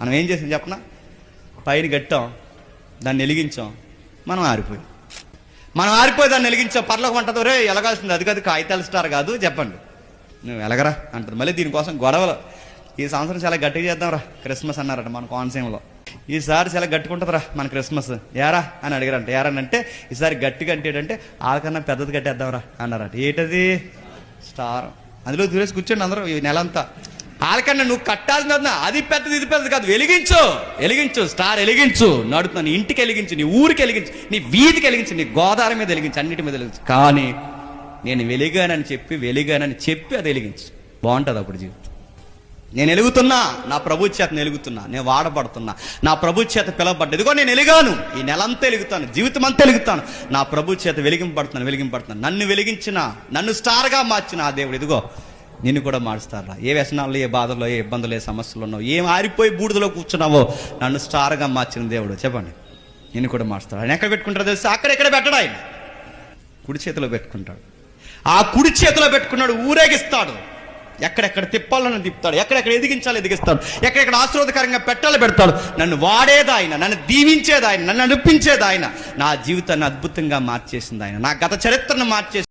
మనం ఏం చేసాం చెప్పనా? పైన గట్టాం దాన్ని వెలిగించాం మనం ఆరిపోయాం. మనం ఆరిపోయి దాన్ని వెలిగించాం పర్లోకి వంటది రే ఎలగాల్సింది అది కాదు కాగితాల స్టార్ కాదు చెప్పండి. నువ్వు ఎలగరా అంటుంది. మళ్ళీ దీనికోసం గొడవలు. ఈ సంవత్సరం చాలా గట్టిగా చేద్దాంరా క్రిస్మస్ అన్నారట మన కోనసీమలో. ఈసారి చాలా గట్టుకుంటుందిరా మన క్రిస్మస్. ఏరా అని అడిగారంట. ఏరా ఈసారి గట్టిగా అంటే ఏంటంటే వాళ్ళకన్నా పెద్దది కట్టేద్దాంరా అన్నారట. ఏంటది? స్టార్. అందులో దూరేసి కూర్చోండి అందరూ ఈ నెలంతా. వాళ్ళకన్నా నువ్వు కట్టాల్సిన అది పెద్దది ఇది పెద్దది కాదు. వెలిగించు. వెలిగించు. స్టార్ వెలిగించు. నడుతున్నా నీ ఇంటికి వెలిగించు నీ ఊరికి వెలిగించు నీ వీధికి వెలిగించు నీ గోదావరి మీద వెలిగించు అన్నిటి మీద వెలిగించు. కానీ నేను వెలిగానని చెప్పి వెలిగానని చెప్పి అది వెలిగించు. బాగుంటుంది అప్పుడు జీవితం. నేను ఎలుగుతున్నా నా ప్రభు చేత నేను ఎలుగుతున్నా నేను వాడబడుతున్నా నా ప్రభు చేత పిలవబడ్డ ఇదిగో నేను వెలిగాను. ఈ నెలంతా ఎలుగుతాను జీవితం అంతా ఎలుగుతాను నా ప్రభు చేత వెలిగింపడుతున్నాను వెలిగింపడుతున్నాను నన్ను వెలిగించిన నన్ను స్టార్గా మార్చిన ఆ దేవుడు ఇదిగో. నిన్ను కూడా మారుస్తారా? ఏ వ్యసనాలు ఏ బాధల్లో ఏ ఇబ్బందులు ఏ సమస్యలు ఉన్నావు ఏం ఆరిపోయి బూడిదలో కూర్చున్నావో నన్ను స్టార్గా మార్చిన దేవుడు. చెప్పండి. నిన్ను కూడా మారుస్తాడు. ఆయన ఎక్కడ పెట్టుకుంటారో తెలుసా? అక్కడెక్కడ పెట్టడు ఆయన. కుడి చేతిలో పెట్టుకుంటాడు. ఆ కుడి చేతిలో పెట్టుకున్నాడు ఊరేగిస్తాడు. ఎక్కడెక్కడ తిప్పాలని తిప్పుతాడు. ఎక్కడెక్కడ ఎదిగించాలి ఎదిగిస్తాడు. ఎక్కడెక్కడ ఆశీర్వాదకరంగా పెట్టాలి పెడతాడు. నన్ను వాడేది ఆయన నన్ను దీవించేది ఆయన నన్ను నడిపించేది ఆయన. నా జీవితాన్ని అద్భుతంగా మార్చేసింది ఆయన. నా గత చరిత్రను మార్చేసి